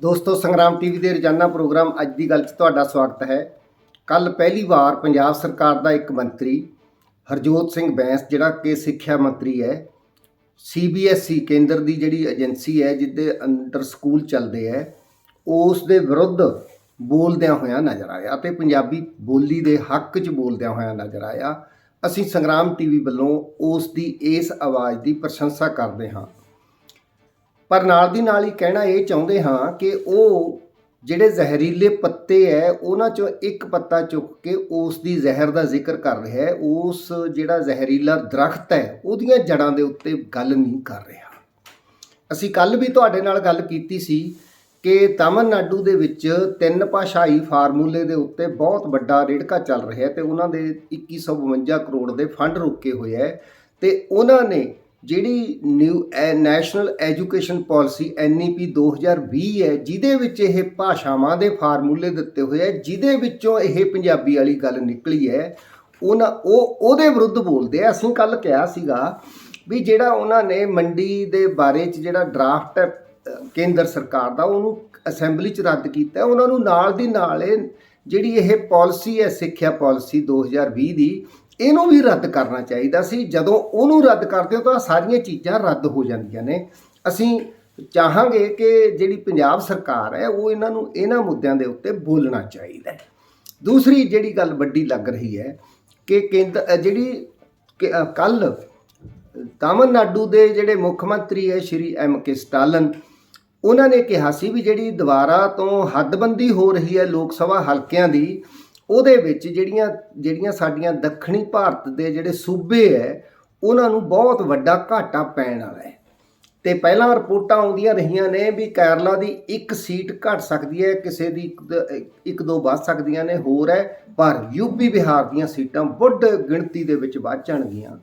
ਦੋਸਤੋ, ਸੰਗਰਾਮ ਟੀਵੀ ਦੇ ਰੋਜ਼ਾਨਾ ਪ੍ਰੋਗਰਾਮ ਅੱਜ ਦੀ ਗੱਲ 'ਚ ਤੁਹਾਡਾ ਸਵਾਗਤ ਹੈ। ਕੱਲ ਪਹਿਲੀ ਵਾਰ ਪੰਜਾਬ ਸਰਕਾਰ ਦਾ ਇੱਕ ਮੰਤਰੀ, ਹਰਜੋਤ ਸਿੰਘ ਬੈਂਸ, ਜਿਹੜਾ ਕਿ ਸਿੱਖਿਆ ਮੰਤਰੀ ਹੈ ਸੀਬੀਐਸਈ ਕੇਂਦਰ ਦੀ ਜਿਹੜੀ ਏਜੰਸੀ ਹੈ ਜਿਹਦੇ ਅੰਡਰ ਸਕੂਲ ਚੱਲਦੇ ਹੈ ਉਸ ਦੇ ਵਿਰੁੱਧ ਬੋਲਦਿਆਂ ਹੋਇਆ ਨਜ਼ਰ ਆਇਆ ਤੇ ਪੰਜਾਬੀ ਬੋਲੀ ਦੇ ਹੱਕ 'ਚ ਬੋਲਦਿਆਂ ਹੋਇਆ ਨਜ਼ਰ ਆਇਆ। ਅਸੀਂ ਸੰਗਰਾਮ ਟੀਵੀ ਵੱਲੋਂ ਉਸ ਦੀ ਇਸ ਆਵਾਜ਼ ਦੀ ਪ੍ਰਸ਼ੰਸਾ ਕਰਦੇ ਹਾਂ। ਪਰ ਨਾਲ ਦੀ ਨਾਲ ਹੀ ਕਹਿਣਾ ਇਹ ਚਾਹੁੰਦੇ ਹਾਂ ਕਿ ਉਹ ਜਿਹੜੇ ਜ਼ਹਿਰੀਲੇ ਪੱਤੇ ਹੈ, ਉਹਨਾਂ ਚੋਂ ਇੱਕ ਪੱਤਾ ਚੁੱਕ ਕੇ ਉਸ ਦੀ ਜ਼ਹਿਰ ਦਾ ਜ਼ਿਕਰ ਕਰ ਰਿਹਾ ਹੈ। ਉਸ ਜਿਹੜਾ ਜ਼ਹਿਰੀਲਾ ਦਰਖਤ ਹੈ, ਉਹਦੀਆਂ ਜੜਾਂ ਦੇ ਉੱਤੇ ਗੱਲ ਨਹੀਂ ਕਰ ਰਿਹਾ। ਅਸੀਂ ਕੱਲ ਵੀ ਤੁਹਾਡੇ ਨਾਲ ਗੱਲ ਕੀਤੀ ਸੀ ਕਿ ਤਾਮਿਲਨਾਡੂ ਦੇ ਵਿੱਚ ਤਿੰਨ ਭਾਸ਼ਾਈ ਫਾਰਮੂਲੇ ਦੇ ਉੱਤੇ ਬਹੁਤ ਵੱਡਾ ਰੇੜਕਾ ਚੱਲ ਰਿਹਾ ਹੈ ਤੇ ਉਹਨਾਂ ਦੇ 2152 ਕਰੋੜ ਦੇ ਫੰਡ ਰੋਕੇ ਹੋਏ ਹੈ ਤੇ ਉਹਨਾਂ ਨੇ ਜਿਹੜੀ new national education policy NEP 2020 ਹੈ, ਜਿਹਦੇ ਵਿੱਚ ਇਹ ਭਾਸ਼ਾਵਾਂ ਦੇ ਫਾਰਮੂਲੇ ਦਿੱਤੇ ਹੋਏ ਹੈ ਜਿਹਦੇ ਵਿੱਚੋਂ ਇਹ ਪੰਜਾਬੀ ਵਾਲੀ ਗੱਲ ਨਿਕਲੀ ਹੈ, ਉਹਨਾਂ, ਉਹ, ਉਹਦੇ ਵਿਰੁੱਧ ਬੋਲਦੇ ਆ। ਅਸੀਂ ਕੱਲ ਕਿਹਾ ਸੀਗਾ ਵੀ ਜਿਹੜਾ ਉਹਨਾਂ ਨੇ ਮੰਡੀ ਦੇ ਬਾਰੇ ਚ ਜਿਹੜਾ ਡਰਾਫਟ ਹੈ ਕੇਂਦਰ ਸਰਕਾਰ ਦਾ, ਉਹਨੂੰ ਅਸੈਂਬਲੀ ਚ ਰੱਦ ਕੀਤਾ। ਉਹਨਾਂ ਨੂੰ ਨਾਲ ਦੀ ਨਾਲ ਇਹ ਜਿਹੜੀ ਇਹ ਪਾਲਿਸੀ ਹੈ, ਸਿੱਖਿਆ ਪਾਲਿਸੀ 2020 ਦੀ ਇਹਨੂੰ ਵੀ ਰੱਦ ਕਰਨਾ ਚਾਹੀਦਾ ਸੀ। ਜਦੋਂ ਉਹਨੂੰ ਰੱਦ ਕਰਦੇ ਹੋ ਤਾਂ ਸਾਰੀਆਂ ਚੀਜ਼ਾਂ ਰੱਦ ਹੋ ਜਾਂਦੀਆਂ ਨੇ। ਅਸੀਂ ਚਾਹਾਂਗੇ ਕਿ ਜਿਹੜੀ ਪੰਜਾਬ ਸਰਕਾਰ ਹੈ, ਉਹ ਇਹਨਾਂ ਨੂੰ ਇਹਨਾਂ ਮੁੱਦਿਆਂ ਦੇ ਉੱਤੇ ਬੋਲਣਾ ਚਾਹੀਦਾ ਹੈ। ਦੂਸਰੀ ਜਿਹੜੀ ਗੱਲ ਵੱਡੀ ਲੱਗ ਰਹੀ ਹੈ ਕਿ ਕੇਂਦਰ ਜਿਹੜੀ ਕੱਲ ਤਾਮਿਲਨਾਡੂ ਦੇ ਜਿਹੜੇ ਮੁੱਖ ਮੰਤਰੀ ਹੈ, ਸ਼੍ਰੀ ਐਮ ਕੇ ਸਟਾਲਨ, ਉਹਨਾਂ ਨੇ ਕਿਹਾ ਸੀ ਵੀ ਜਿਹੜੀ ਦੁਬਾਰਾ ਤੋਂ ਹੱਦਬੰਦੀ ਹੋ ਰਹੀ ਹੈ ਲੋਕ ਸਭਾ ਹਲਕਿਆਂ ਦੀ ਉਹਦੇ ਵਿੱਚ ਜਿਹੜੀਆਂ ਜਿਹੜੀਆਂ ਸਾਡੀਆਂ ਦੱਖਣੀ ਭਾਰਤ ਦੇ ਜਿਹੜੇ ਸੂਬੇ ਹੈ ਉਹਨਾਂ ਨੂੰ ਬਹੁਤ ਵੱਡਾ ਘਾਟਾ ਪੈਣ ਵਾਲਾ ਹੈ ਤੇ ਪਹਿਲਾਂ ਰਿਪੋਰਟਾਂ ਆਉਂਦੀਆਂ ਰਹੀਆਂ ਨੇ ਵੀ ਕੇਰਲਾ ਦੀ ਇੱਕ ਸੀਟ ਘਟ ਸਕਦੀ ਹੈ ਕਿਸੇ ਦੀ ਇੱਕ ਦੋ ਵੱਧ ਸਕਦੀਆਂ ਨੇ, ਹੋਰ ਹੈ ਪਰ ਯੂਪੀ ਬਿਹਾਰ ਦੀਆਂ ਸੀਟਾਂ ਵੱਡ ਗਿਣਤੀ ਦੇ ਵਿੱਚ ਵੱਧ ਜਾਣਗੀਆਂ।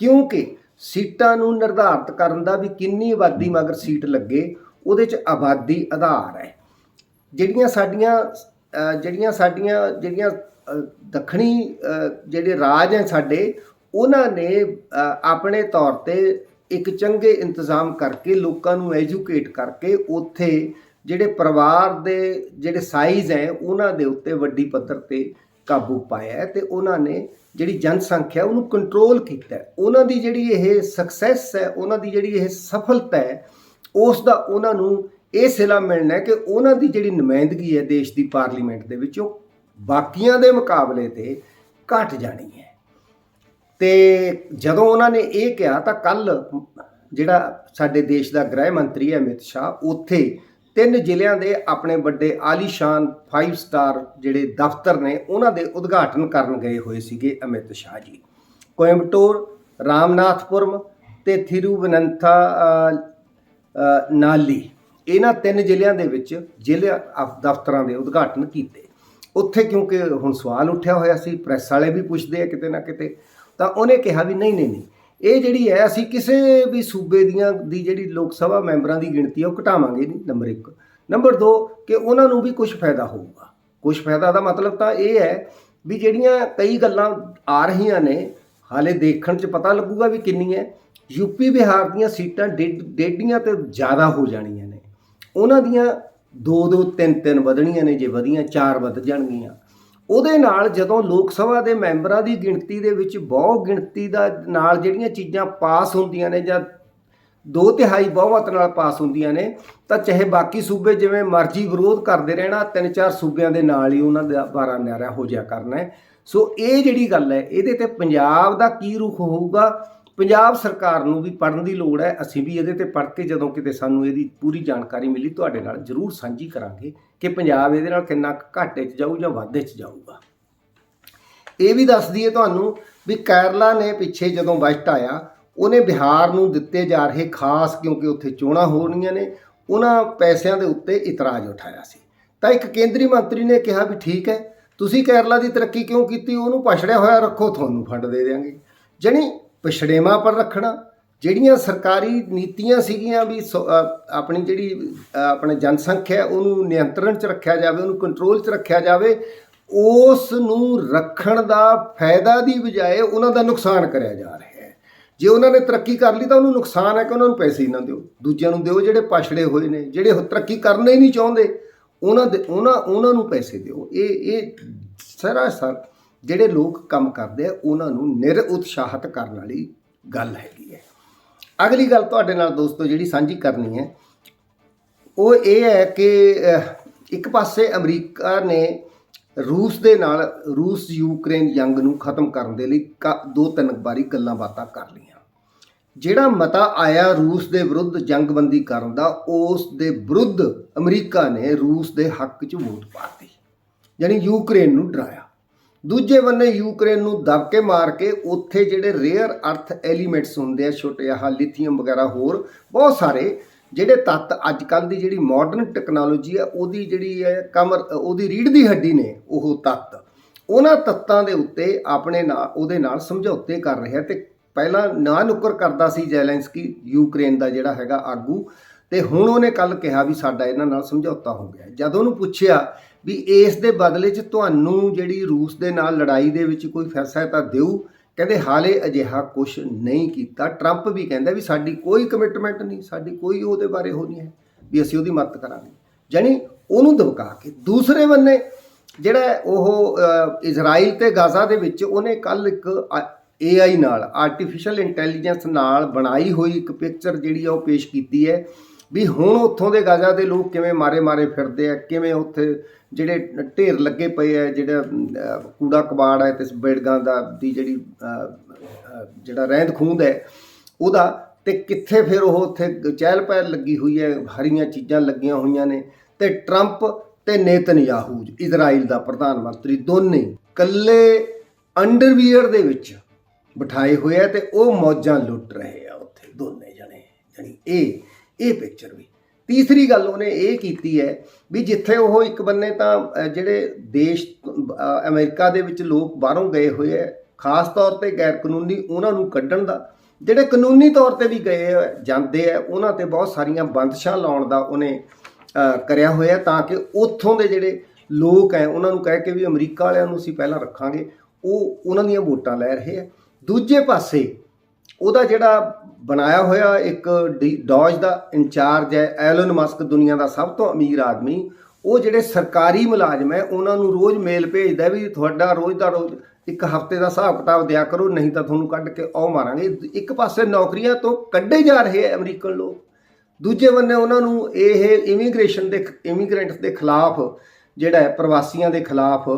ਕਿਉਂਕਿ ਸੀਟਾਂ ਨੂੰ ਨਿਰਧਾਰਤ ਕਰਨ ਦਾ ਵੀ ਕਿੰਨੀ ਆਬਾਦੀ ਮਗਰ ਸੀਟ ਲੱਗੇ, ਉਹਦੇ 'ਚ ਆਬਾਦੀ ਆਧਾਰ ਹੈ ਜਿਹੜੀਆਂ ਸਾਡੀਆਂ ਜਿਹੜੀਆਂ ਸਾਡੀਆਂ, ਜਿਹੜੀਆਂ ਦੱਖਣੀ ਜਿਹੜੇ ਰਾਜ ਹੈ ਸਾਡੇ, ਉਹਨਾਂ ਨੇ ਆਪਣੇ ਤੌਰ ਤੇ ਇੱਕ ਚੰਗੇ ਇੰਤਜ਼ਾਮ ਕਰਕੇ, ਲੋਕਾਂ ਨੂੰ ਐਜੂਕੇਟ ਕਰਕੇ, ਉੱਥੇ ਜਿਹੜੇ ਪਰਿਵਾਰ ਦੇ ਜਿਹੜੇ ਸਾਈਜ਼ ਹੈ, ਉਹਨਾਂ ਦੇ ਉੱਤੇ ਵੱਡੀ ਪੱਧਰ ਤੇ ਕਾਬੂ ਪਾਇਆ ਹੈ ਤੇ ਉਹਨਾਂ ਨੇ ਜਿਹੜੀ ਜਨਸੰਖਿਆ, ਉਹਨੂੰ ਕੰਟਰੋਲ ਕੀਤਾ ਉਹਨਾਂ ਦੀ ਜਿਹੜੀ ਇਹ ਸਕਸੈਸ ਹੈ, ਉਹਨਾਂ ਦੀ ਜਿਹੜੀ ਇਹ ਸਫਲਤਾ ਹੈ, ਉਸ ਦਾ ਉਹਨਾਂ ਨੂੰ ਇਹ ਸਿਲਾ ਮਿਲਣਾ ਕਿ ਉਹਨਾਂ ਦੀ ਜਿਹੜੀ ਨੁਮਾਇੰਦਗੀ ਹੈ ਦੇਸ਼ ਦੀ ਪਾਰਲੀਮੈਂਟ ਦੇ ਵਿੱਚ, ਉਹ ਬਾਕੀਆਂ ਦੇ ਮੁਕਾਬਲੇ ਤੇ ਘਟ ਜਾਣੀ ਹੈ। ਤੇ ਜਦੋਂ ਉਹਨਾਂ ਨੇ ਇਹ ਕਿਹਾ, ਤਾਂ ਕੱਲ ਜਿਹੜਾ ਸਾਡੇ ਦੇਸ਼ ਦਾ ਗ੍ਰਹਿ ਮੰਤਰੀ ਹੈ ਅਮਿਤ ਸ਼ਾਹ, ਉੱਥੇ ਤਿੰਨ ਜ਼ਿਲ੍ਹਿਆਂ ਦੇ ਆਪਣੇ ਵੱਡੇ ਆਲੀਸ਼ਾਨ 5 ਸਟਾਰ ਜਿਹੜੇ ਦਫ਼ਤਰ ਨੇ, ਉਹਨਾਂ ਦੇ ਉਦਘਾਟਨ ਕਰਨ ਗਏ ਹੋਏ ਸੀਗੇ ਅਮਿਤ ਸ਼ਾਹ ਜੀ। ਕੋਇੰਬਟੂਰ, ਰਾਮਨਾਥਪੁਰਮ ਤੇ ਥਿਰੂਵਨੰਥਾ ਨਾਲੀ। ਇਹਨਾਂ ਤਿੰਨ ਜ਼ਿਲ੍ਹਿਆਂ ਦੇ ਵਿੱਚ ਜ਼ਿਲ੍ਹਾ ਅਫ- ਦਫ਼ਤਰਾਂ ਦੇ ਉਦਘਾਟਨ ਕੀਤੇ। ਉੱਥੇ ਕਿਉਂਕਿ ਹੁਣ ਸਵਾਲ ਉੱਠਿਆ ਹੋਇਆ ਸੀ, ਪ੍ਰੈਸ ਵਾਲੇ ਵੀ ਪੁੱਛਦੇ ਆ ਕਿਤੇ ਨਾ ਕਿਤੇ। ਤਾਂ ਉਹਨੇ ਕਿਹਾ ਵੀ ਨਹੀਂ ਨਹੀਂ ਨਹੀਂ। ਇਹ ਜਿਹੜੀ ਹੈ, ਅਸੀਂ ਕਿਸੇ ਵੀ ਸੂਬੇ ਦੀਆਂ ਦੀ ਜਿਹੜੀ ਲੋਕ ਸਭਾ ਮੈਂਬਰਾਂ ਦੀ ਗਿਣਤੀ ਹੈ ਉਹ ਘਟਾਵਾਂਗੇ ਨਹੀਂ, ਨੰਬਰ 1 ਨੰਬਰ 2 ਕਿ ਉਹਨਾਂ ਨੂੰ ਵੀ ਕੁਝ ਫਾਇਦਾ ਹੋਊਗਾ। ਕੁਝ ਫਾਇਦਾ ਦਾ ਮਤਲਬ ਤਾਂ ਇਹ ਹੈ ਵੀ ਜਿਹੜੀਆਂ ਕਈ ਗੱਲਾਂ ਆ ਰਹੀਆਂ ਨੇ, ਹਾਲੇ ਦੇਖਣ 'ਚ ਪਤਾ ਲੱਗੂਗਾ ਵੀ ਕਿੰਨੀ ਹੈ ਯੂਪੀ ਬਿਹਾਰ ਦੀਆਂ ਸੀਟਾਂ ਡੇਢ- ਡੇਢੀਆਂ ਤੇ ਜ਼ਿਆਦਾ ਹੋ ਜਾਣੀਆਂ ਨੇ। ਉਹਨਾਂ ਦੀਆਂ ਦੋ ਦੋ ਤਿੰਨ ਤਿੰਨ ਵਧਣੀਆਂ ਨੇ, ਜੇ ਵਧੀਆਂ ਚਾਰ ਵੱਧ ਜਾਣਗੀਆਂ। ਉਹਦੇ ਨਾਲ ਜਦੋਂ ਲੋਕ ਸਭਾ ਦੇ ਮੈਂਬਰਾਂ ਦੀ ਗਿਣਤੀ ਦੇ ਵਿੱਚ ਬਹੁ ਗਿਣਤੀ ਦਾ ਨਾਲ ਜਿਹੜੀਆਂ ਚੀਜ਼ਾਂ ਪਾਸ ਹੁੰਦੀਆਂ ਨੇ ਜਾਂ ਦੋ ਤਿਹਾਈ ਬਹੁਮਤ ਨਾਲ ਪਾਸ ਹੁੰਦੀਆਂ ਨੇ, ਤਾਂ ਚਾਹੇ ਬਾਕੀ ਸੂਬੇ ਜਿਵੇਂ ਮਰਜ਼ੀ ਵਿਰੋਧ ਕਰਦੇ ਰਹਿਣਾ, ਤਿੰਨ ਚਾਰ ਸੂਬਿਆਂ ਦੇ ਨਾਲ ਹੀ ਉਹਨਾਂ ਦਾ ਬਾਰਾ ਨਿਆਰਾ ਹੋ ਜਾ ਕਰਨਾ ਸੋ ਇਹ ਜਿਹੜੀ ਗੱਲ ਹੈ, ਇਹਦੇ ਤੇ ਪੰਜਾਬ ਦਾ ਕੀ ਰੁਖ ਹੋਊਗਾ? ਪੰਜਾਬ ਸਰਕਾਰ ਨੂੰ ਵੀ ਪੜਨ ਦੀ ਲੋੜ ਹੈ। ਅਸੀਂ ਵੀ ਇਹਦੇ ਤੇ ਪੜ੍ਹ ਕੇ ਜਦੋਂ ਕਿਤੇ ਸਾਨੂੰ ਇਹਦੀ ਪੂਰੀ ਜਾਣਕਾਰੀ ਮਿਲੀ, ਤੁਹਾਡੇ ਨਾਲ ਜ਼ਰੂਰ ਸਾਂਝੀ ਕਰਾਂਗੇ ਕਿ ਪੰਜਾਬ ਇਹਦੇ ਨਾਲ ਕਿੰਨਾ ਕੁ ਘਾਟੇ 'ਚ ਜਾਊ ਜਾਂ ਵਾਧੇ 'ਚ ਜਾਊਗਾ। ਇਹ ਵੀ ਦੱਸ ਦਈਏ ਤੁਹਾਨੂੰ ਵੀ ਕੇਰਲਾ ਨੇ ਪਿੱਛੇ ਜਦੋਂ ਬਜਟ ਆਇਆ, ਉਹਨੇ ਬਿਹਾਰ ਨੂੰ ਦਿੱਤੇ ਜਾ ਰਹੇ ਖਾਸ ਕਿਉਂਕਿ ਉੱਥੇ ਚੋਣਾਂ ਹੋਣੀਆਂ ਨੇ, ਉਹਨਾਂ ਪੈਸਿਆਂ ਦੇ ਉੱਤੇ ਇਤਰਾਜ਼ ਉਠਾਇਆ ਸੀ। ਤਾਂ ਇੱਕ ਕੇਂਦਰੀ ਮੰਤਰੀ ਨੇ ਕਿਹਾ ਵੀ ਠੀਕ ਹੈ, ਤੁਸੀਂ ਕੇਰਲਾ ਦੀ ਤਰੱਕੀ ਕਿਉਂ ਕੀਤੀ? ਉਹਨੂੰ ਪਛੜਿਆ ਹੋਇਆ ਰੱਖੋ, ਤੁਹਾਨੂੰ ਫੰਡ ਦੇ ਦੇਵਾਂਗੇ ਜਣੀ ਪਛੜੇਵਾਂ ਪਰ ਰੱਖਣਾ ਜਿਹੜੀਆਂ ਸਰਕਾਰੀ ਨੀਤੀਆਂ ਸੀਗੀਆਂ ਵੀ ਸੋ- ਆਪਣੀ ਜਿਹੜੀ ਅ, ਆਪਣੇ ਜਨਸੰਖਿਆ ਉਹਨੂੰ ਨਿਯੰਤਰਣ 'ਚ ਰੱਖਿਆ ਜਾਵੇ ਉਹਨੂੰ ਕੰਟਰੋਲ 'ਚ ਰੱਖਿਆ ਜਾਵੇ ਉਸ ਨੂੰ ਰੱਖਣ ਦਾ ਫਾਇਦਾ ਦੀ ਬਜਾਏ ਉਹਨਾਂ ਦਾ ਨੁਕਸਾਨ ਕਰਿਆ ਜਾ ਰਿਹਾ ਹੈ। ਜੇ ਉਹਨਾਂ ਨੇ ਤਰੱਕੀ ਕਰ ਲਈ ਤਾਂ ਉਹਨੂੰ ਨੁਕਸਾਨ ਹੈ ਕਿ ਉਹਨਾਂ ਨੂੰ ਪੈਸੇ ਹੀ ਨਾ ਦਿਓ। ਦੂਜਿਆਂ ਨੂੰ ਦਿਓ ਜਿਹੜੇ ਪਛੜੇ ਹੋਏ ਨੇ ਜਿਹੜੇ ਉਹ ਤਰੱਕੀ ਕਰਨਾ ਹੀ ਨਹੀਂ ਚਾਹੁੰਦੇ ਉਹਨਾਂ ਦੇ ਉਹਨਾਂ ਉਹਨਾਂ ਨੂੰ ਪੈਸੇ ਦਿਓ। ਇਹ ਇਹ ਸਰਾਸਰ ਜਿਹੜੇ ਲੋਕ ਕੰਮ ਕਰਦੇ ਆ, ਉਹਨਾਂ ਨੂੰ ਨਿਰ ਉਤਸ਼ਾਹਿਤ ਕਰਨ ਵਾਲੀ ਗੱਲ ਹੈਗੀ ਹੈ। ਅਗਲੀ ਗੱਲ ਤੁਹਾਡੇ ਨਾਲ ਦੋਸਤੋ ਜਿਹੜੀ ਸਾਂਝੀ ਕਰਨੀ ਹੈ, ਉਹ ਇਹ ਹੈ ਕਿ ਇੱਕ ਪਾਸੇ ਅਮਰੀਕਾ ਨੇ ਰੂਸ ਦੇ ਨਾਲ ਰੂਸ ਯੂਕਰੇਨ ਜੰਗ ਨੂੰ ਖਤਮ ਕਰਨ ਦੇ ਲਈ ਕ- ਦੋ ਤਿੰਨ ਵਾਰੀ ਗੱਲਾਂ ਬਾਤਾਂ ਕਰ ਲਈਆਂ। ਜਿਹੜਾ ਮਤਾ ਆਇਆ ਰੂਸ ਦੇ ਵਿਰੁੱਧ ਜੰਗਬੰਦੀ ਕਰਨ ਦਾ, ਉਸ ਦੇ ਵਿਰੁੱਧ ਅਮਰੀਕਾ ਨੇ ਰੂਸ ਦੇ ਹੱਕ 'ਚ ਵੋਟ ਪਾਤੀ ਯਾਨੀ ਯੂਕਰੇਨ ਨੂੰ ਡਰਾਇਆ। ਦੂਜੇ ਬੰਨੇ ਯੂਕਰੇਨ ਨੂੰ ਦਬਕੇ ਮਾਰ ਕੇ ਉੱਥੇ ਜਿਹੜੇ ਰੇਅਰ ਅਰਥ ਐਲੀਮੈਂਟਸ ਹੁੰਦੇ ਆ, ਛੋਟੇ ਆਹ ਲਿਥੀਅਮ ਵਗੈਰਾ ਹੋਰ, ਬਹੁਤ ਸਾਰੇ, ਜਿਹੜੇ ਤੱਤ ਅੱਜ ਕੱਲ ਦੀ ਜਿਹੜੀ ਮਾਡਰਨ ਟੈਕਨੋਲੋਜੀ ਹੈ ਉਹਦੀ ਜਿਹੜੀ ਹੈ ਕਮਰ, ਉਹਦੀ ਰੀੜ ਦੀ ਹੱਡੀ ਨੇ ਉਹ ਤੱਤ। ਉਹਨਾਂ ਤੱਤਾਂ ਦੇ ਉੱਤੇ ਆਪਣੇ ਨਾਲ ਉਹਦੇ ਨਾਲ ਸਮਝੌਤੇ ਕਰ ਰਿਹਾ ਤੇ ਪਹਿਲਾਂ ਨਾ ਨੁਕਰ ਕਰਦਾ ਸੀ ਜ਼ੈਲੈਂਸਕੀ, ਯੂਕਰੇਨ ਦਾ ਜਿਹੜਾ ਹੈਗਾ ਆਗੂ, ਤੇ ਹੁਣ ਉਹਨੇ ਕੱਲ ਕਿਹਾ ਵੀ ਸਾਡਾ ਇਹਨਾਂ ਨਾਲ ਸਮਝੌਤਾ ਹੋ ਗਿਆ। ਜਦ ਉਹਨੂੰ ਪੁੱਛਿਆ ਵੀ ਇਸ ਦੇ ਬਦਲੇ 'ਚ ਤੁਹਾਨੂੰ ਜਿਹੜੀ ਰੂਸ ਦੇ ਨਾਲ ਲੜਾਈ ਦੇ ਵਿੱਚ ਕੋਈ ਫੈਸਲਾ ਤਾਂ ਦਿਓ ਕਹਿੰਦੇ ਹਾਲੇ ਅਜਿਹਾ ਕੁਝ ਨਹੀਂ ਕੀਤਾ। ਟਰੰਪ ਵੀ ਕਹਿੰਦਾ ਵੀ ਸਾਡੀ ਕੋਈ ਕਮਿਟਮੈਂਟ ਨਹੀਂ, ਸਾਡੀ ਕੋਈ ਉਹਦੇ ਬਾਰੇ ਹੋ ਨਹੀਂ ਹੈ ਵੀ ਅਸੀਂ ਉਹਦੀ ਮਦਦ ਕਰਾਂਗੇ। ਜਾਨੀ ਉਹਨੂੰ ਦਬਕਾ ਕੇ ਦੂਸਰੇ ਬੰਨੇ ਜਿਹੜਾ ਉਹ ਇਜ਼ਰਾਈਲ ਤੇ ਗਾਜ਼ਾ ਦੇ ਵਿੱਚ ਉਹਨੇ ਕੱਲ ਇੱਕ AI ਨਾਲ ਆਰਟੀਫੀਸ਼ੀਅਲ ਇੰਟੈਲੀਜੈਂਸ ਨਾਲ ਬਣਾਈ ਹੋਈ ਇੱਕ ਪਿਕਚਰ ਜਿਹੜੀ ਆ ਉਹ ਪੇਸ਼ ਕੀਤੀ ਹੈ। ਵੀ ਹੁਣ ਉੱਥੋਂ ਦੇ ਗਾਜ਼ਾ ਦੇ ਲੋਕ ਕਿਵੇਂ ਮਾਰੇ-ਮਾਰੇ ਫਿਰਦੇ ਆ, ਕਿਵੇਂ ਉੱਥੇ ਜਿਹੜੇ ਢੇਰ ਲੱਗੇ ਪਏ ਆ, ਜਿਹੜਾ ਕੂੜਾ ਕਬਾੜ ਹੈ ਤੇ ਬੇੜਗਾਂ ਦਾ, ਦੀ ਜਿਹੜੀ ਜਿਹੜਾ ਰਹਿੰਦ ਖੂੰਦ ਹੈ, ਉਹਦਾ ਤੇ ਕਿੱਥੇ ਫਿਰ ਉਹ ਉੱਥੇ ਚਹਿਲ ਪਹਿਲ ਲੱਗੀ ਹੋਈ ਹੈ, ਹਰੀਆਂ ਚੀਜ਼ਾਂ ਲੱਗੀਆਂ ਹੋਈਆਂ ਨੇ ਤੇ ਟਰੰਪ ਤੇ ਨੇਤਨਯਾਹੂ, ਇਜ਼ਰਾਈਲ ਦਾ ਪ੍ਰਧਾਨ ਮੰਤਰੀ ਦੋਨੇ ਹੀ ਇਕੱਲੇ ਅੰਡਰਵੀਅਰ ਦੇ ਵਿੱਚ ਬਿਠਾਏ ਹੋਏ ਆ ਤੇ ਉਹ ਮੌਜਾਂ ਲੁੱਟ ਰਹੇ ਆ ਉੱਥੇ, ਦੋਨੇ ਜਣੇ ਜਾਨੀ ਇਹ ਇਹ ਪਿਕਚਰ ਵੀ। ਤੀਸਰੀ ਗੱਲ ਉਹਨੇ ਇਹ ਕੀਤੀ ਹੈ ਵੀ ਜਿੱਥੇ ਉਹ ਇੱਕ ਬੰਨੇ ਤਾਂ ਜਿਹੜੇ ਦੇਸ਼ ਅ, ਅਮਰੀਕਾ ਦੇ ਵਿੱਚ ਲੋਕ ਬਾਹਰੋਂ ਗਏ ਹੋਏ ਆ ਖਾਸ ਤੌਰ ਤੇ ਗੈਰ ਕਾਨੂੰਨੀ ਉਹਨਾਂ ਨੂੰ ਕੱਢਣ ਦਾ। ਜਿਹੜੇ ਕਾਨੂੰਨੀ ਤੌਰ ਤੇ ਵੀ ਗਏ ਜਾਂਦੇ ਆ ਉਹਨਾਂ ਤੇ ਬਹੁਤ ਸਾਰੀਆਂ ਬੰਦਸ਼ਾਂ ਲਾਉਣ ਦਾ ਉਹਨੇ ਕਰਿਆ ਹੋਇਆ ਤਾਂ ਕਿ ਉੱਥੋਂ ਦੇ ਜਿਹੜੇ ਲੋਕ ਹੈ ਉਹਨਾਂ ਨੂੰ ਕਹਿ ਕੇ ਵੀ ਅਮਰੀਕਾ ਵਾਲਿਆਂ ਨੂੰ ਅਸੀਂ ਪਹਿਲਾਂ ਰੱਖਾਂਗੇ। ਉਹ ਉਹਨਾਂ ਦੀਆਂ ਵੋਟਾਂ ਲੈ ਰਹੇ ਆ ਦੂਜੇ ਪਾਸੇ ਉਹਦਾ ਜਿਹੜਾ ਬਣਾਇਆ ਹੋਇਆ ਇੱਕ ਡੌਜ ਦਾ ਇੰਚਾਰਜ ਹੈ, ਐਲਨ ਮਸਕ ਦੁਨੀਆ ਦਾ ਸਭ ਤੋਂ ਅਮੀਰ ਆਦਮੀ। ਉਹ ਜਿਹੜੇ ਸਰਕਾਰੀ ਮੁਲਾਜ਼ਮ ਹੈ, ਉਹਨਾਂ ਨੂੰ ਰੋਜ਼ ਮੇਲ ਭੇਜਦਾ ਵੀ ਤੁਹਾਡਾ ਰੋਜ਼ ਦਾ ਰੋਜ਼, ਇੱਕ ਹਫ਼ਤੇ ਦਾ ਹਿਸਾਬ ਕਿਤਾਬ ਦਿਆ ਕਰੋ, ਨਹੀਂ ਤਾਂ ਤੁਹਾਨੂੰ ਕੱਢ ਕੇ ਉਹ ਮਾਰਾਂਗੇ। ਇੱਕ ਪਾਸੇ ਨੌਕਰੀਆਂ ਤੋਂ ਕੱਢੇ ਜਾ ਰਹੇ ਹੈ ਅਮਰੀਕਨ ਲੋਕ। ਦੂਜੇ ਬੰਨੇ ਉਹਨਾਂ ਨੂੰ ਇਹ ਇਮੀਗ੍ਰੇਸ਼ਨ ਦੇ, ਇਮੀਗ੍ਰੈਂਟਸ ਦੇ ਖਿਲਾਫ ਜਿਹੜਾ ਪ੍ਰਵਾਸੀਆਂ ਦੇ ਖਿਲਾਫ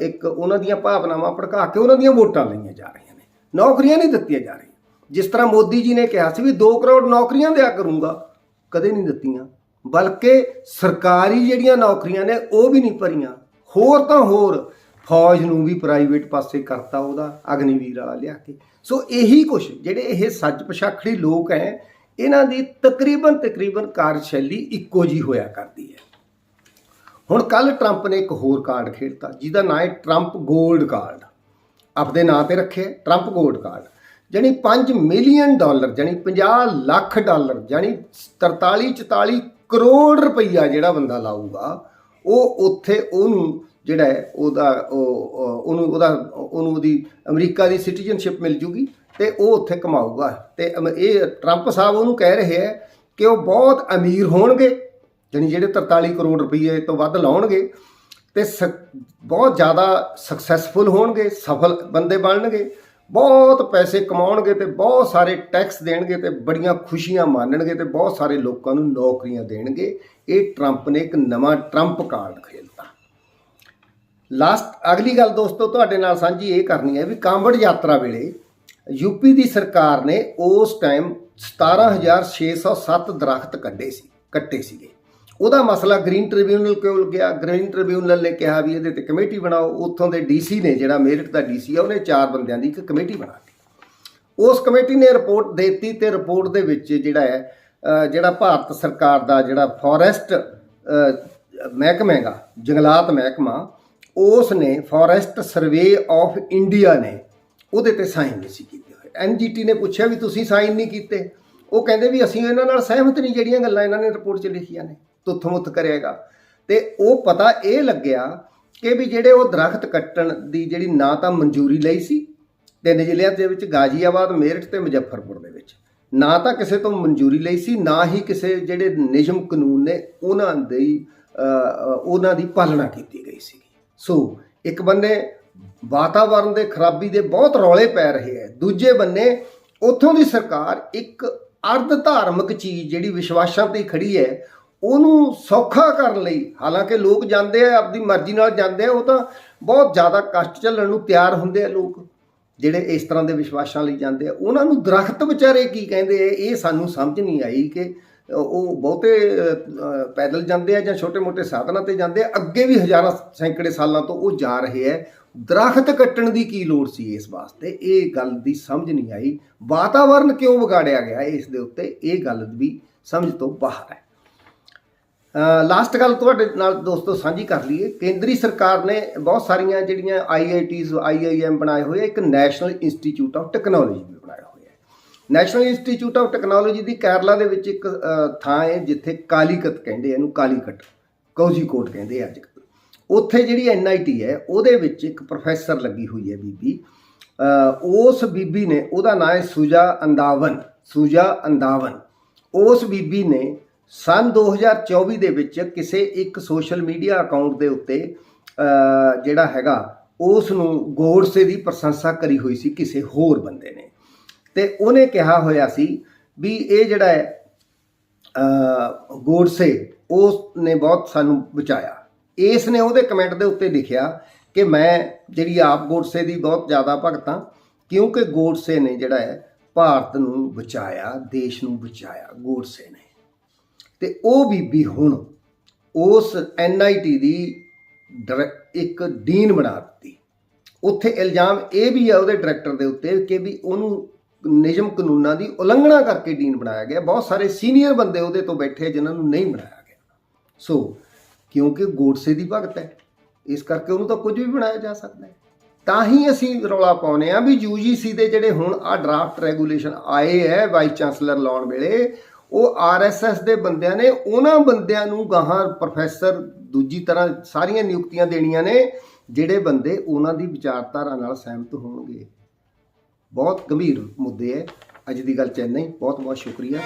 ਇੱਕ ਉਹਨਾਂ ਦੀਆਂ ਭਾਵਨਾਵਾਂ ਭੜਕਾ ਕੇ ਉਹਨਾਂ ਦੀਆਂ ਵੋਟਾਂ ਲਈਆਂ ਜਾ ਰਹੀਆਂ ਨੇ। ਨੌਕਰੀਆਂ ਨਹੀਂ ਦਿੱਤੀਆਂ ਜਾ ਰਹੀਆਂ। ਜਿਸ ਤਰ੍ਹਾਂ ਮੋਦੀ ਜੀ ਨੇ ਕਿਹਾ ਸੀ ਵੀ 2 ਕਰੋੜ ਨੌਕਰੀਆਂ ਦਿਆ ਕਰੂੰਗਾ, ਕਦੇ ਨਹੀਂ ਦਿੱਤੀਆਂ। ਬਲਕਿ ਸਰਕਾਰੀ ਜਿਹੜੀਆਂ ਨੌਕਰੀਆਂ ਨੇ, ਉਹ ਵੀ ਨਹੀਂ ਭਰੀਆਂ। ਹੋਰ ਤਾਂ ਹੋਰ, ਫੌਜ ਨੂੰ ਵੀ ਪ੍ਰਾਈਵੇਟ ਪਾਸੇ ਕਰਤਾ ਉਹਦਾ, ਅਗਨੀਵੀਰ ਵਾਲਾ ਲਿਆ ਕੇ। ਸੋ ਇਹੀ ਕੁਝ ਜਿਹੜੇ ਇਹ ਸੱਜ ਪਛਾਖੜੀ ਲੋਕ ਹੈ ਇਹਨਾਂ ਦੀ ਤਕਰੀਬਨ ਤਕਰੀਬਨ ਕਾਰਜਸ਼ੈਲੀ ਇੱਕੋ ਜੀ ਹੋਇਆ ਕਰਦੀ ਹੈ ਹੁਣ ਕੱਲ ਟਰੰਪ ਨੇ ਇੱਕ ਹੋਰ ਕਾਰਡ ਖੇਡਤਾ, ਜਿਹਦਾ ਨਾਂ ਹੈ ਟਰੰਪ 골ਡ ਕਾਰਡ ਆਪਦੇ ਨਾਂ ਤੇ ਰੱਖਿਆ ਟਰੰਪ 골ਡ ਕਾਰਡ ਜਾਨੀ 5 ਮਿਲੀਅਨ ਡਾਲਰ ਜਾਨੀ 50 ਲੱਖ ਡਾਲਰ ਜਾਨੀ 43 44 ਕਰੋੜ ਰੁਪਈਆ ਜਿਹੜਾ ਬੰਦਾ ਲਾਊਗਾ, ਉਹ ਉੱਥੇ ਉਹਨੂੰ ਜਿਹੜਾ ਉਹਦਾ, ਉਹ- ਉਹਨੂੰ ਉਹਦਾ, ਉਹਨੂੰ ਉਹਦੀ ਅਮਰੀਕਾ ਦੀ ਸਿਟੀਜ਼ਨਸ਼ਿਪ ਮਿਲ ਜੂਗੀ ਤੇ ਉਹ ਉੱਥੇ ਕਮਾਊਗਾ। ਤੇ ਇਹ ਟਰੰਪ ਸਾਹਿਬ ਉਹਨੂੰ ਕਹਿ ਰਹੇ ਹੈ ਕਿ ਉਹ ਬਹੁਤ ਅਮੀਰ ਹੋਣਗੇ ਜਾਨੀ ਜਿਹੜੇ 43 ਕਰੋੜ ਰੁਪਏ ਤੋਂ ਵੱਧ ਲਾਉਣਗੇ ਤੇ ਸ- ਬਹੁਤ ਜ਼ਿਆਦਾ ਸਕਸੈਸਫੁਲ ਹੋਣਗੇ, ਸਫਲ ਬੰਦੇ ਬਣਨਗੇ। ਬਹੁਤ ਪੈਸੇ ਕਮਾਉਣਗੇ ਤੇ ਬਹੁਤ ਸਾਰੇ ਟੈਕਸ ਦੇਣਗੇ ਤੇ ਬੜੀਆਂ ਖੁਸ਼ੀਆਂ ਮਾਣਨਗੇ ਤੇ ਬਹੁਤ ਸਾਰੇ ਲੋਕਾਂ ਨੂੰ ਨੌਕਰੀਆਂ ਦੇਣਗੇ। ਇਹ ਟਰੰਪ ਨੇ ਇੱਕ ਨਵਾਂ ਟਰੰਪ ਕਾਰਡ ਖੇਲਤਾ ਲਾਸਟ ਅਗਲੀ ਗੱਲ ਦੋਸਤੋ ਤੁਹਾਡੇ ਨਾਲ ਸਾਂਝੀ ਇਹ ਕਰਨੀ ਹੈ ਵੀ ਕਾਂਵੜ ਯਾਤਰਾ ਵੇਲੇ ਯੂਪੀ ਦੀ ਸਰਕਾਰ ਨੇ ਉਸ ਟਾਈਮ 17607 ਦਰਖਤ ਕੱਢੇ ਸੀ, ਕੱਟੇ ਸੀਗੇ। ਉਹਦਾ ਮਸਲਾ ਗ੍ਰੀਨ ਟ੍ਰਿਬਿਊਨਲ ਕੋਲ ਗਿਆ? ਗ੍ਰੀਨ ਟ੍ਰਿਬਿਊਨਲ ਨੇ ਕਿਹਾ ਵੀ ਇਹਦੇ ਤੇ ਕਮੇਟੀ ਬਣਾਓ। ਉੱਥੋਂ ਦੇ ਡੀਸੀ ਨੇ ਜਿਹੜਾ ਮੇਰਠ ਦਾ ਡੀਸੀ ਆ, ਉਹਨੇ ਚਾਰ ਬੰਦਿਆਂ ਦੀ ਇੱਕ ਕਮੇਟੀ ਬਣਾ ਦਿੱਤੀ। ਉਸ ਕਮੇਟੀ ਨੇ ਰਿਪੋਰਟ ਦਿੱਤੀ ਤੇ ਰਿਪੋਰਟ ਦੇ ਵਿੱਚ ਜਿਹੜਾ ਹੈ ਜਿਹੜਾ ਭਾਰਤ ਸਰਕਾਰ ਦਾ ਜਿਹੜਾ ਫੋਰੈਸਟ ਮਹਿਕਮਾ ਹੈਗਾ, ਜੰਗਲਾਤ ਮਹਿਕਮਾ, ਉਸ ਨੇ ਫੋਰੈਸਟ ਸਰਵੇ ਆਫ ਇੰਡੀਆ ਨੇ ਉਹਦੇ ਤੇ ਸਾਈਨ ਨਹੀਂ ਸੀ ਕੀਤੇ ਹੋਏ। ਐਨਜੀਟੀ ਨੇ ਪੁੱਛਿਆ ਵੀ ਤੁਸੀਂ ਸਾਈਨ ਨਹੀਂ ਕੀਤੇ। ਉਹ ਕਹਿੰਦੇ ਵੀ ਅਸੀਂ ਇਹਨਾਂ ਨਾਲ ਸਹਿਮਤ ਨਹੀਂ, ਜਿਹੜੀਆਂ ਗੱਲਾਂ ਇਹਨਾਂ ਨੇ ਰਿਪੋਰਟ 'ਚ ਲਿਖੀਆਂ ਨੇ। ਤੁੱਥ-ਮੁੱਥ ਕਰਿਆਗਾ ਤੇ ਉਹ ਪਤਾ ਇਹ ਲੱਗਿਆ ਕਿ ਵੀ ਜਿਹੜੇ ਉਹ ਦਰਖਤ ਕੱਟਣ ਦੀ ਜਿਹੜੀ ਨਾ ਤਾਂ ਮਨਜ਼ੂਰੀ ਲਈ ਸੀ, ਤਿੰਨ ਜ਼ਿਲ੍ਹਿਆਂ ਦੇ ਵਿੱਚ ਗਾਜ਼ੀਆਬਾਦ, ਮੇਰਠ ਤੇ ਮੁਜ਼ੱਫਰਪੁਰ ਦੇ ਵਿੱਚ। ਨਾ ਤਾਂ ਕਿਸੇ ਤੋਂ ਮਨਜ਼ੂਰੀ ਲਈ ਸੀ, ਨਾ ਹੀ ਕਿਸੇ ਜਿਹੜੇ ਨਿਯਮ ਕਾਨੂੰਨ ਨੇ ਉਹਨਾਂ ਦੀ ਉਹਨਾਂ ਦੀ ਪਾਲਣਾ ਕੀਤੀ ਗਈ ਸੀ ਸੋ, ਇੱਕ ਬੰਨੇ ਵਾਤਾਵਰਣ ਦੇ ਖਰਾਬੀ ਦੇ ਬਹੁਤ ਰੌਲੇ ਪੈ ਰਹੇ ਹੈ, ਦੂਜੇ ਬੰਨੇ ਉੱਥੋਂ ਦੀ ਸਰਕਾਰ ਇੱਕ ਅਰਧ ਧਾਰਮਿਕ ਚੀਜ਼ ਜਿਹੜੀ ਵਿਸ਼ਵਾਸਾਂ ਤੇ ਖੜੀ ਹੈ ਉਹਨੂੰ ਸੌਖਾ ਕਰਨ ਲਈ, ਹਾਲਾਂਕਿ ਲੋਕ ਜਾਂਦੇ ਆ, ਆਪਦੀ ਮਰਜ਼ੀ ਨਾਲ ਜਾਂਦੇ ਆ, ਉਹ ਤਾਂ ਬਹੁਤ ਜ਼ਿਆਦਾ ਕਸ਼ਟ ਝੱਲਣ ਨੂੰ ਤਿਆਰ ਹੁੰਦੇ ਆ ਲੋਕ, ਜਿਹੜੇ ਇਸ ਤਰ੍ਹਾਂ ਦੇ ਵਿਸ਼ਵਾਸਾਂ ਲਈ ਜਾਂਦੇ ਆ। ਉਹਨਾਂ ਨੂੰ ਦਰਖਤ ਵਿਚਾਰੇ ਕੀ ਕਹਿੰਦੇ ਆ? ਇਹ ਸਾਨੂੰ ਸਮਝ ਨਹੀਂ ਆਈ ਕਿ ਉਹ ਬਹੁਤੇ ਪੈਦਲ ਜਾਂਦੇ ਆ ਜਾਂ ਛੋਟੇ-ਮੋਟੇ ਸਾਧਨਾਂ ਤੇ ਜਾਂਦੇ ਆ। ਅੱਗੇ ਵੀ ਹਜ਼ਾਰਾਂ ਸੈਂਕੜੇ ਸਾਲਾਂ ਤੋਂ ਉਹ ਜਾ ਰਹੇ ਆ। ਦਰਖਤ ਕੱਟਣ ਦੀ ਕੀ ਲੋੜ ਸੀ ਇਸ ਵਾਸਤੇ? ਇਹ ਗੱਲ ਦੀ ਸਮਝ ਨਹੀਂ ਆਈ। ਵਾਤਾਵਰਨ ਕਿਉਂ ਵਿਗਾੜਿਆ ਗਿਆ ਇਸ ਦੇ ਉੱਤੇ? ਇਹ ਗੱਲ ਵੀ ਸਮਝ ਤੋਂ ਬਾਹਰ ਹੈ। ਲਾਸਟ ਗੱਲ ਤੁਹਾਡੇ ਨਾਲ ਦੋਸਤੋ ਸਾਂਝੀ ਕਰ ਲਈਏ। ਕੇਂਦਰੀ ਸਰਕਾਰ ਨੇ ਬਹੁਤ ਸਾਰੀਆਂ ਜਿਹੜੀਆਂ ਆਈਆਈਟੀਜ਼ ਆਈਆਈਐਮ ਬਣਾਏ ਹੋਏ ਇੱਕ ਨੈਸ਼ਨਲ ਇੰਸਟੀਚਿਊਟ ਆਫ ਟੈਕਨੋਲੋਜੀ ਵੀ ਬਣਾਇਆ ਹੋਇਆ ਹੈ। ਨੈਸ਼ਨਲ ਇੰਸਟੀਚਿਊਟ ਆਫ ਟੈਕਨੋਲੋਜੀ ਦੀ ਕੇਰਲਾ ਦੇ ਵਿੱਚ ਇੱਕ ਥਾਂ ਹੈ ਜਿੱਥੇ ਕਾਲੀਕਤ ਕਹਿੰਦੇ ਇਹਨੂੰ ਕਾਲੀਕਟ ਕੌਜ਼ੀਕੋਟ ਕਹਿੰਦੇ ਆ ਅੱਜ ਕੱਲ੍ਹ। ਉੱਥੇ ਜਿਹੜੀ ਐਨਆਈਟੀ ਹੈ, ਉਹਦੇ ਵਿੱਚ ਇੱਕ ਪ੍ਰੋਫੈਸਰ ਲੱਗੀ ਹੋਈ ਹੈ ਬੀਬੀ। ਉਸ ਬੀਬੀ ਨੇ, ਉਹਦਾ ਨਾਮ ਹੈ ਸੁਜਾ ਅੰਦਾਵਨ ਸੁਜਾ ਅੰਦਾਵਨ। ਉਸ ਬੀਬੀ ਨੇ ਸਨ 2024 ਦੇ ਵਿੱਚ ਕਿਸੇ ਇੱਕ ਸੋਸ਼ਲ ਮੀਡੀਆ ਅਕਾਊਂਟ ਦੇ ਉੱਤੇ ਜਿਹੜਾ ਹੈਗਾ ਉਸ ਨੂੰ ਗੋਡਸੇ ਦੀ ਪ੍ਰਸ਼ੰਸਾ ਕਰੀ ਹੋਈ ਸੀ ਕਿਸੇ ਹੋਰ ਬੰਦੇ ਨੇ। ਤੇ ਉਹਨੇ ਕਿਹਾ ਹੋਇਆ ਸੀ ਵੀ ਇਹ ਜਿਹੜਾ ਹੈ ਗੋਡਸੇ ਉਸ ਨੇ ਬਹੁਤ ਸਾਨੂੰ ਬਚਾਇਆ। ਇਸ ਨੇ ਉਹਦੇ ਕਮੈਂਟ ਦੇ ਉੱਤੇ ਲਿਖਿਆ ਕਿ ਮੈਂ ਜਿਹੜੀ ਆਪ ਗੋਡਸੇ ਦੀ ਬਹੁਤ ਜ਼ਿਆਦਾ ਭਗਤ ਹਾਂ, ਕਿਉਂਕਿ ਗੋਡਸੇ ਨੇ ਜਿਹੜਾ ਹੈ, ਭਾਰਤ ਨੂੰ ਬਚਾਇਆ, ਦੇਸ਼ ਨੂੰ ਬਚਾਇਆ, ਗੋਡਸੇ ਨੇ। ਤੇ ਉਹ ਬੀਬੀ ਹੁਣ ਉਸ ਐਨਆਈਟੀ ਦੀ ਡਾਇਰੈ- ਇੱਕ ਡੀਨ ਬਣਾ ਦਿੱਤੀ। ਉੱਥੇ ਇਲਜ਼ਾਮ ਇਹ ਵੀ ਹੈ ਉਹਦੇ ਡਾਇਰੈਕਟਰ ਦੇ ਉੱਤੇ ਕਿ ਵੀ ਉਹਨੂੰ ਨਿਯਮ ਕਾਨੂੰਨਾਂ ਦੀ ਉਲੰਘਣਾ ਕਰਕੇ ਡੀਨ ਬਣਾਇਆ ਗਿਆ। ਬਹੁਤ ਸਾਰੇ ਸੀਨੀਅਰ ਬੰਦੇ ਉਹਦੇ ਤੋਂ ਬੈਠੇ ਜਿਨ੍ਹਾਂ ਨੂੰ ਨਹੀਂ ਬਣਾਇਆ ਗਿਆ। ਸੋ ਕਿਉਂਕਿ ਗੋਡਸੇ ਦੀ ਭਗਤ ਹੈ, ਇਸ ਕਰਕੇ ਉਹਨੂੰ ਤਾਂ ਕੁਝ ਵੀ ਬਣਾਇਆ ਜਾ ਸਕਦਾ ਹੈ। ਤਾਂ ਹੀ ਅਸੀਂ ਰੌਲਾ ਪਾਉਨੇ ਆ ਵੀ ਯੂਜੀਸੀ ਦੇ ਜਿਹੜੇ ਹੁਣ ਆ ਡਰਾਫਟ ਰੈਗੂਲੇਸ਼ਨ ਆਏ ਹੈ, ਵਾਈਸ ਚਾਂਸਲਰ ਲਾਉਣ ਵੇਲੇ ਉਹ ਆਰਐਸਐਸ ਦੇ ਬੰਦਿਆਂ ਨੇ, ਉਹਨਾਂ ਬੰਦਿਆਂ ਨੂੰ ਗਾਹਾਂ ਪ੍ਰੋਫੈਸਰ ਦੂਜੀ ਤਰ੍ਹਾਂ ਸਾਰੀਆਂ ਨਿਯੁਕਤੀਆਂ ਦੇਣੀਆਂ ਨੇ, ਜਿਹੜੇ ਬੰਦੇ ਉਹਨਾਂ ਦੀ ਵਿਚਾਰਧਾਰਾ ਨਾਲ ਸਹਿਮਤ ਹੋਣਗੇ। ਬਹੁਤ ਗੰਭੀਰ ਮੁੱਦੇ ਹੈ ਅੱਜ ਦੀ ਗੱਲ ਚ ਇੰਨਾ ਹੀ। ਬਹੁਤ ਬਹੁਤ ਸ਼ੁਕਰੀਆ।